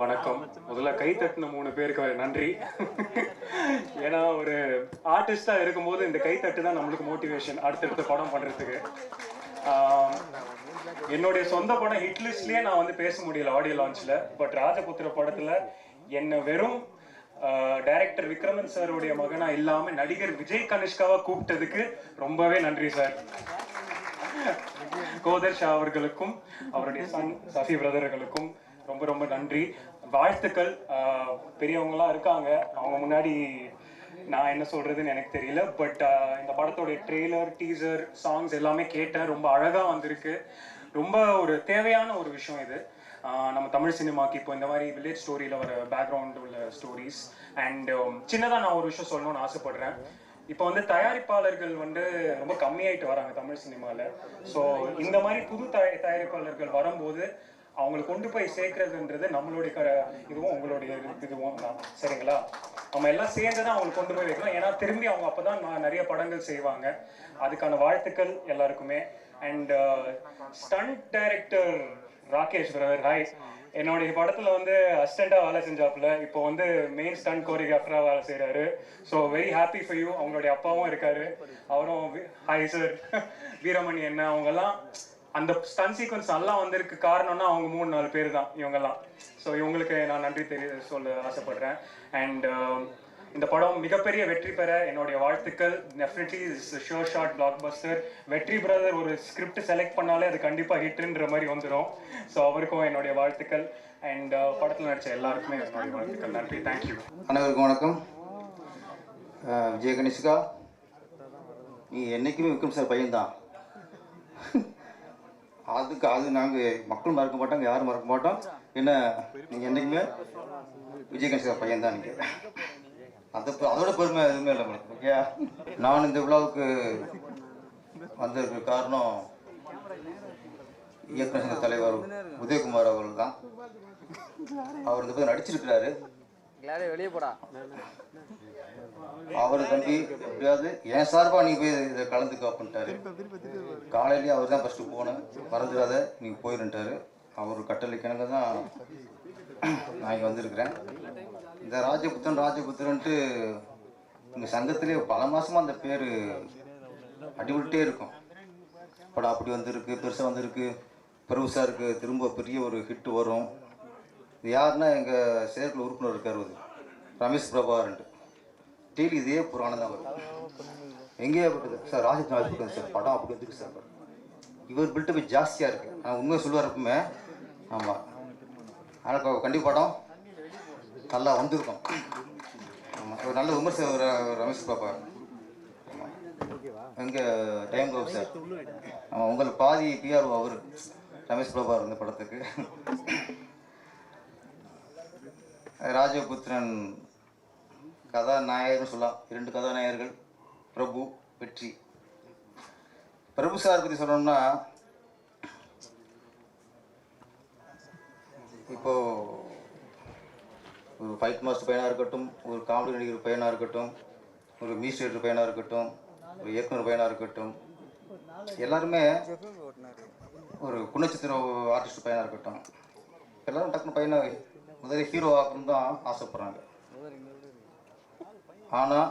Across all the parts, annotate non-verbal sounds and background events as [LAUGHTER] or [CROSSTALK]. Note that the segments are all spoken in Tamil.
வணக்கம். முதல்ல கை தட்டின மூணு பேருக்கு நன்றி. ஏன்னா ஒரு ஆர்டிஸ்டா இருக்கும்போது இந்த கை தட்டு தான் நம்மளுக்கு மோட்டிவேஷன் அடுத்தடுத்த படம் பண்றதுக்கு. என்னுடைய சொந்த படம் ஹிட் நான் வந்து பேச முடியல ஆடியோ லான்ச்ல பட் ராஜபுத்திர படத்துல என்ன வெறும் டைரக்டர் விக்ரமன் சாருடைய மகனா இல்லாம நடிகர் விஜய் கனிஷ்காவா கூப்பிட்டதுக்கு ரொம்பவே நன்றி சார் கோதர் ஷா அவர்களுக்கும் அவருடைய சன் சஃபி பிரதர்களுக்கும் ரொம்ப ரொம்ப நன்றி. வாழ்த்துக்கள். பெரியவங்களாம் இருக்காங்க. அவங்க முன்னாடி நான் என்ன சொல்றதுன்னு எனக்கு தெரியல. பட் இந்த படத்தோட ட்ரெய்லர் டீசர் சாங்ஸ் எல்லாமே கேட்டேன். ரொம்ப அழகா வந்திருக்கு. ரொம்ப ஒரு தேவையான ஒரு விஷயம் இது. ஆஹ் நம்ம தமிழ் சினிமாக்கு இப்போ இந்த மாதிரி வில்லேஜ் ஸ்டோரியில் வர பேக்ரவுண்ட் உள்ள ஸ்டோரிஸ் அண்ட் சின்னதாக நான் ஒரு விஷயம் சொல்லணும்னு ஆசைப்படுறேன். இப்போ வந்து தயாரிப்பாளர்கள் வந்து ரொம்ப கம்மியாயிட்டு வராங்க தமிழ் சினிமாவில் ஸோ இந்த மாதிரி புது தயாரிப்பாளர்கள் வரும்போது அவங்களை கொண்டு போய் சேர்க்கறதுன்றது நம்மளுடைய க இதுவும் உங்களுடைய இதுவும் தான். சரிங்களா? நம்ம எல்லாம் சேர்ந்து தான் அவங்களை கொண்டு போய் வைக்கணும் ஏன்னா திரும்பி அவங்க அப்பதான் ந- நிறைய படங்கள் செய்வாங்க. அதுக்கான வாழ்த்துக்கள் எல்லாருக்குமே. And stunt director Rakesh brother hi என்னுடைய படத்துல வந்து அசிஸ்டண்டா வேலை செஞ்சாப்புல. இப்போ வந்து மெயின் ஸ்டண்ட் கோரியோகிராஃபரா வேலை செய்றாரு. So very happy for you அவங்களுடைய அப்பாவும் இருக்காரு. அவரும் ஹாய் சார் [LAUGHS] வீரமணி என்ன அவங்கெல்லாம் அந்த ஸ்டன் சீக்வன்ஸ் நல்லா வந்திருக்கு காரணம்னா அவங்க மூணு நாலு பேர் தான் இவங்கெல்லாம். ஸோ இவங்களுக்கு நான் நன்றி தெரிய சொல்ல ஆசைப்படுறேன். அண்ட் um, இந்த படம் மிகப்பெரிய வெற்றி பெற என்னுடைய வாழ்த்துக்கள். Definitely is sure shot blockbuster வெற்றி பிரதர் ஒரு ஸ்கிரிப்ட் செலக்ட் பண்ணாலே அது கண்டிப்பாக ஹிட்ன்ற மாதிரி வந்துடும் ஸோ அவருக்கும் என்னுடைய வாழ்த்துக்கள். அண்ட் uh, படத்தில் நடிச்ச எல்லாருக்குமே என்னுடைய வாழ்த்துக்கள். நன்றி. தேங்க்யூ அனைவருக்கும் வணக்கம். விஜய கணேஷ்கா நீ என்னைக்குமே விக்ரம் சார் பையன்தான். அதுக்கு அது நாங்கள் மக்கள் மறக்க மாட்டாங்க யாரும் மறக்க மாட்டோம். என்ன நீங்கள் என்றைக்குமே விஜய் கணேஷ்கா பையன்தான் நீங்கள் அந்த அதோட பெருமை எதுவுமே இல்லை உங்களுக்கு ஓகே நான் இந்த விழாவுக்கு வந்ததுக்கு காரணம் இயக்குனர் சங்க தலைவர் உதயகுமார் அவர்கள் தான் அவர் இந்த பக்கம் நடிச்சிருக்கிறாரு. வெளியே போடா. அவர் தம்பி எப்படியாவது என் சார்பாக நீ போய் இதை கலந்துக்க அப்படின்ட்டாரு காலையிலேயே அவர் தான் ஃபஸ்ட்டு போனேன். மறந்துடாத நீ போயிருன்ட்டாரு. அவர் கட்டளை கிணங்க தான் நான் இங்கே வந்திருக்கிறேன். இந்த ராஜபுத்திரன் ராஜபுத்திரன்ட்டு எங்கள் சங்கத்திலே பல மாதமாக அந்த பேர் அடிபட்டே இருக்கும். படம் அப்படி வந்திருக்கு பெருசாக வந்திருக்கு பெருசாக இருக்குது திரும்ப பெரிய ஒரு ஹிட் வரும். இது யாருன்னா எங்கள் செயற்குழு உறுப்பினர் இருக்கார் ஒரு ரமேஷ் பிரபாகரன்ட்டு. டெய்லி இதே புராணம் தான் வரும். எங்கேயா போட்டது சார் ராஜத் ராஜ் சார். படம் அப்படி வந்துருக்கு சார். இவர் பில்டப் ஜாஸ்தியாக இருக்கு. ஆனால் உண்மையை சொல்லுவார் எப்பவுமே ஆமாம் ஆனால் கண்டிப்பாக படம் நல்லா வந்திருக்கும். ஆமாம் ஒரு நல்ல விமர்சனம் ரமேஷ் பாப்பா. ஆமாம் எங்கே டைம் பாபு சார். ஆமாம் உங்கள் பாதி பிஆர் அவர். ரமேஷ் பாபா இந்த படத்துக்கு. ராஜபுத்திரன் கதாநாயகர்னு சொல்லலாம். இரண்டு கதாநாயகர்கள். பிரபு வெற்றி. பிரபு சார் பற்றி சொல்லணும்னா இப்போ ஒரு ஃபைட் மாஸ்டர் பையனாக இருக்கட்டும் ஒரு காமெடி நடிகர் பையனாக இருக்கட்டும் ஒரு மியூசிக் பையனாக இருக்கட்டும் ஒரு இயக்குனர் பையனாக இருக்கட்டும் எல்லாருமே ஒரு குணச்சித்திர ஆர்டிஸ்ட் பையனாக இருக்கட்டும். எல்லாரும் டக்குனு பையனை முதல்ல ஹீரோ ஆகணும்னு தான் ஆசைப்பட்றாங்க. ஆனால்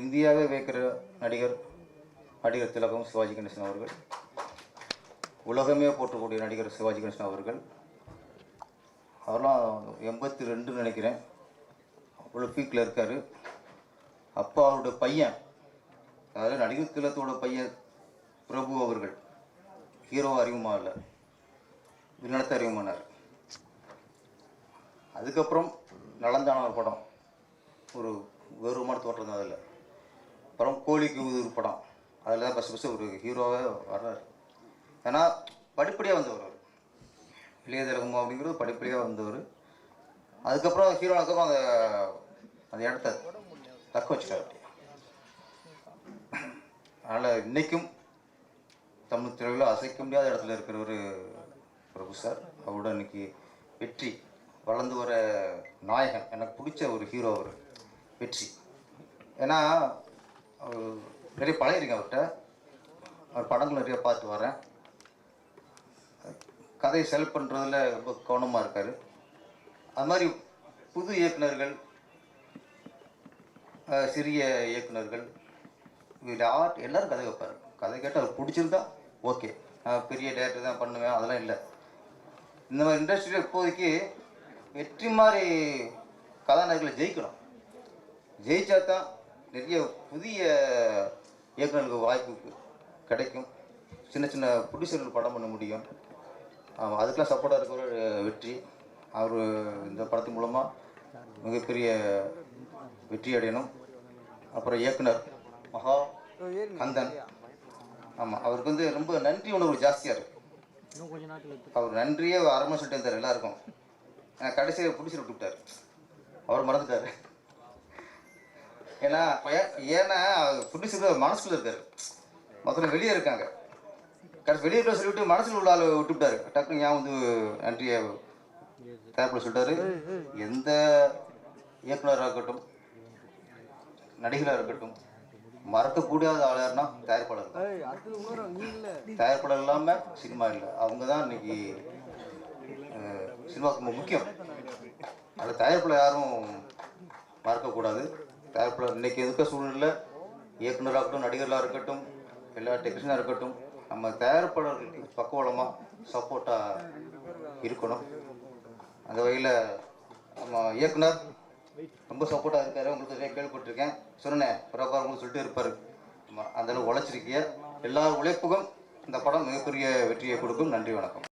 இந்தியாவே வைக்கிற நடிகர் நடிகர் திலகம் சிவாஜி கணேசன் அவர்கள் உலகமே போற்றக்கூடிய நடிகர் சிவாஜி கணேசன் அவர்கள் அவரெல்லாம் எண்பத்தி ரெண்டுன்னு நினைக்கிறேன். அவ்வளோ பீக்கில் இருக்கார். அப்போ அவருடைய பையன் அதாவது நடிகர் திலகத்தோட பையன் பிரபு அவர்கள் ஹீரோ அறிமுகமாக இல்லை. வில்லனத்தை அறிமுகமானார். அதுக்கப்புறம் நலந்தான ஒரு படம் ஒரு கௌரவமான தோற்றம் தான் அதில். அப்புறம் கோழிக்கு ஒரு படம். அதில் தான் ஃபஸ்ட் ஃபஸ்ட்டு ஒரு ஹீரோவாக வர்றாரு. ஏன்னா படிப்படியாக வந்தவர் அவர். இளைய திலகம் அப்படிங்கிறது படிப்படியாக வந்தவர். அதுக்கப்புறம் ஹீரோனுக்கப்புறம் அந்த அந்த இடத்த தக்க வச்சுட்டார் அதனால் இன்றைக்கும் தமிழ் திரையில் அசைக்க முடியாத இடத்துல இருக்கிற ஒரு பிரபு சார் அவரோட இன்னைக்கு வெற்றி வளர்ந்து வர நாயகன் எனக்கு பிடிச்ச ஒரு ஹீரோ அவர். வெற்றி. ஏன்னா அவர் நிறைய பழகிருக்கேன் அவர்கிட்ட. அவர் படங்கள் நிறைய பார்த்து வரேன் கதையை செலக்ட் பண்ணுறதுல ரொம்ப கவனமாக இருக்கார். அது மாதிரி புது இயக்குனர்கள் சிறிய இயக்குனர்கள் இவர் ஆர்ட் எல்லோரும் கதை வைப்பார். கதை கேட்டு அவர் பிடிச்சிருந்தா ஓகே நான் பெரிய டேரக்டர் தான் பண்ணுவேன் அதெல்லாம் இல்லை. இந்த மாதிரி இண்டஸ்ட்ரியில் இப்போதைக்கு வெற்றி மாதிரி கதாநாயகர்களை ஜெயிக்கணும். ஜெயிச்சா தான் நிறைய புதிய இயக்குனர்களுக்கு வாய்ப்பு கிடைக்கும். சின்ன சின்ன ப்ரொடியூசர்கள் படம் பண்ண முடியும். ஆமாம் அதுக்கெலாம் சப்போர்ட்டாக இருக்கிற வெற்றி. அவர் இந்த படத்தின் மூலமாக மிகப்பெரிய வெற்றி அடையணும். அப்புறம் இயக்குனர் மகா கந்தன். ஆமாம் அவருக்கு வந்து ரொம்ப நன்றி உணர்வு ஜாஸ்தியாக இருக்குது அவர் நன்றியே அரை சொல்லிட்டு இருந்தார் எல்லாருக்கும். கடைசியாக பிடிச்சி விட்டுவிட்டார் அவர் மறந்துட்டார். ஏன்னா ஏன்னா புடிச்சது மனசுக்குள்ள இருக்காரு. மொத்தம் வெளியே இருக்காங்க. கடைசி வெளியே இருக்க சொல்லிவிட்டு மனசுல உள்ள ஆளை விட்டுவிட்டாரு. டக்குனு ஏன் வந்து நன்றியை தேவைப்பட சொல்லிட்டாரு? எந்த இயக்குனராக இருக்கட்டும் நடிகராக இருக்கட்டும் மறக்கக்கூடாத ஆள் யாருன்னா தயாரிப்பாளர். தயாரிப்பாளர் இல்லாமல் சினிமா இல்லை. அவங்க தான் இன்னைக்கு சினிமாவுக்கு ரொம்ப முக்கியம். அதில் தயாரிப்பில் யாரும் மறக்கக்கூடாது. தயாரிப்பில் இன்றைக்கி இருக்க சூழ்நிலை இயக்குனராக இருக்கட்டும் நடிகர்களாக இருக்கட்டும் எல்லா டெக்னீஷியனாக இருக்கட்டும் நம்ம தயாரிப்பாளர்களுக்கு பக்கவளமாக சப்போர்ட்டாக இருக்கணும். அந்த வகையில் நம்ம இயக்குனர் ரொம்ப சப்போர்ட்டாக இருக்காரு. உங்களுக்கு நிறைய கேள்விப்பட்டிருக்கேன். சொன்னேன் பிரபார் சொல்லிட்டு இருப்பார். அந்த அளவு உழைச்சிருக்கிய எல்லா உழைப்புக்கும் இந்த படம் மிகப்பெரிய வெற்றியை கொடுக்கும். நன்றி வணக்கம்.